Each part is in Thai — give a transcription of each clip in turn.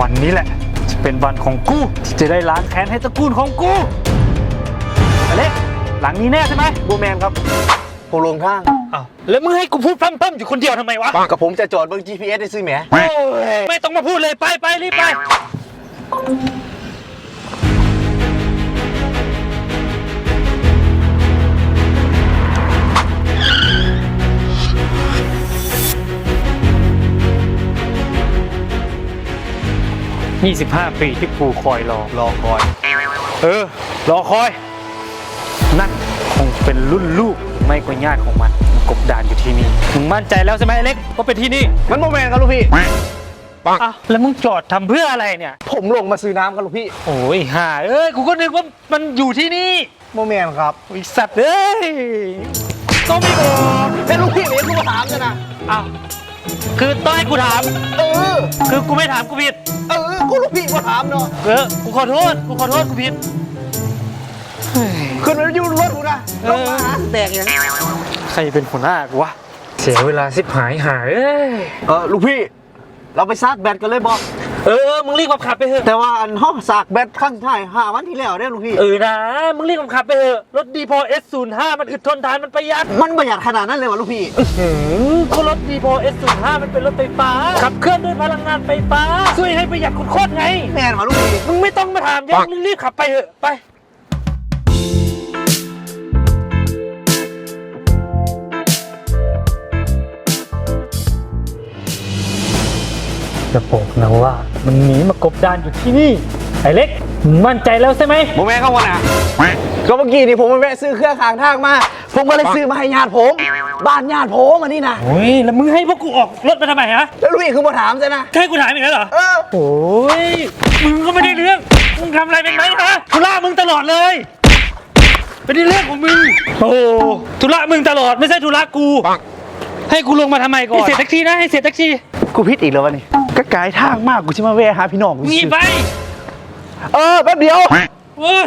วันนี้แหละ จะเป็นวันของกูที่จะได้ล้างแค้นให้ตระกูลของกูอเล็กหลังนี้แน่ใช่ไหมบูแมนครับผมลงทางอ้าวแล้วมึงให้กูพูดพร่ำๆอยู่คนเดียวทำไมวะกับผมจะจอดเบิ่ง GPS ได้ซื้อแหมโอ้ยไม่ต้องมาพูดเลยไปไปรีบไป 25 ปีที่กูคอยรอ รอคอย เออ รอคอย นั่นคงเป็นรุ่นลูกหรือไม่ก็ญาติของมันมันกบดานอยู่ที่นี่มึงมั่นใจแล้วใช่ไหมไอ้เล็กว่าเป็นที่นี่มันบูแมนครับลูกพี่อ้าวแล้วมึงจอดทำเพื่ออะไรเนี่ย ผมลงมาซื้อน้ำครับลูกพี่โอ้ยห่าเอ้ยกูก็นึกว่ามันอยู่ที่นี่บูแมนครับไอีสัตว์เอ้ยก็ไม่บอกเฮ้ยลูกพี่เนี่ยกูถามจะนะอ้าวคือต้องให้กูถาม เออ คือกูไม่ถามกูผิด เออ กูลูกพี่กูถามเนาะเออกูขอโทษ กูขอโทษ กูผิด ขึ้นมาอยู่รถกูนะเอลองมาหาแตกอย่างใครเป็นหัวหน้ากูวะ เสียเวลาสิบหายหายเอ้ยเออลูกพี่ เราไปซาร์จแบตกันเลยบอก เออ มึงรีบขับขับไปเถอะ แต่ว่าอันห้องสากแบตข้างท้ายห้าวันที่แล้วเนี่ยลูกพี่ เออนะ มึงรีบขับไปเถอะ รถดีพอ S05 มันอึดทนทานมันประหยัด มันประหยัดขนาดนั้นเลยวะลูกพี่หืมก็รถดีพอ S05 มันเป็นรถไฟฟ้า ขับเคลื่อนด้วยพลังงานไฟฟ้า ช่วยให้ประหยัดโคตรๆไงแมนวะลูกพี่ มึงไม่ต้องมาถามเยอะมึงรีบขับไปเถอะ ไป จะบอกนะว่า มันหนีมากบดานอยู่ที่นี่ ไอ้เล็กมึงมั่นใจแล้วใช่ไหมบูแมนเข้ามานะก็เมื่อกี้นี่ผมไปแวะซื้อเครื่องขางทางมา ผมก็เลยซื้อมาให้ญาติผม บ้านญาติผมอันนี้นะโอ้ยแล้วมึงให้พวกกูออกรถมาทำไมฮะแล้วลูกพี่คือมาถามใช่นะแค่กูถามอีกแล้วเหรอเออโอ้ยมึงก็ไม่ได้เรื่อง มึงทำอะไรเป็นไหมฮะธุระมึงตลอดเลย เป็นเรื่องของมึง โอ้โหธุระมึงตลอดไม่ใช่ธุระกู ให้กูลงมาทำไมก่อนให้เสร็จแท็กซี่นะให้เสร็จแท็กซี่ กูพิดอีกแล้ววะนี่ก็ไกลทางมากกูจะมาแวะหาพี่น้องกูงีสิไป เออแป๊บเดียวโอ้ย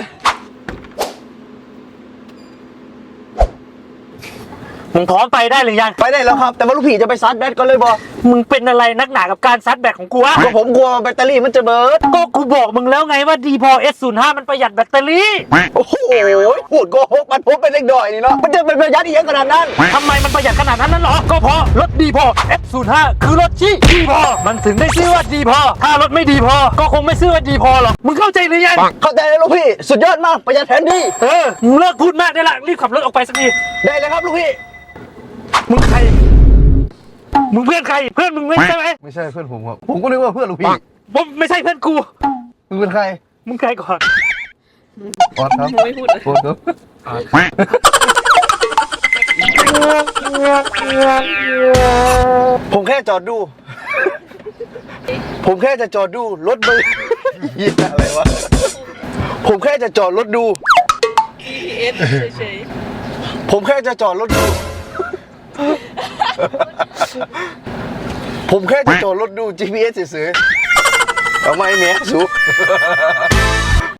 มึงพร้อมไปได้หรือยัง ไปได้แล้วครับ แต่ว่าลูกพี่จะไปซัดแบตก็เลยบอกมึงเป็นอะไรนักหนากับการซัดแบตของกูวะก็ผมกลัวแบตเตอรี่มันจะเบิร์ดก็กูบอกมึงแล้วไงว่าดีพอ S05 มันประหยัดแบตเตอรี่โอ้โหพูดโกหกมันผมเป็นเด็กดอยนี่เนาะมันจะเป็นประหยัดอีกอย่างขนาดนั้นทำไมมันประหยัดขนาดนั้นนั้นเหรอ ก็เพราะรถดีพอ F05 คือรถที่ดีพอ มันถึงได้ชื่อว่าดีพอ ถ้ารถไม่ดีพอ ก็คงไม่ชื่อว่าดีพอหรอก มึงเข้าใจหรือยัง เข้าใจเลยลูกพี่ สุดยอดมากประหยัดแผนดี เออ มึงเลิกพูดมากได้ละ รีบขับรถออกไปสักที ได้เลยครับลูกพี่ มึงใคร มึงเพื่อนใคร เพื่อนมึงไม่ใช่ไหมไม่ใช่เพื่อนผมครับ ผมก็นึกว่าเพื่อนลูกพี่ ผมไม่ใช่เพื่อนกู มึงเป็นใคร มึงใครก่อนออสครับไม่พูดเลยโอสครับ ผมแค่จอดดู ผมแค่จะจอดดูรถมือเหี้ยอะไรวะ ผมแค่จะจอดรถดูเอสเฉยผมแค่จะจอดรถดู ผมแค่จะจอดรถดู GPS เฉยๆเอาไม่แม่สู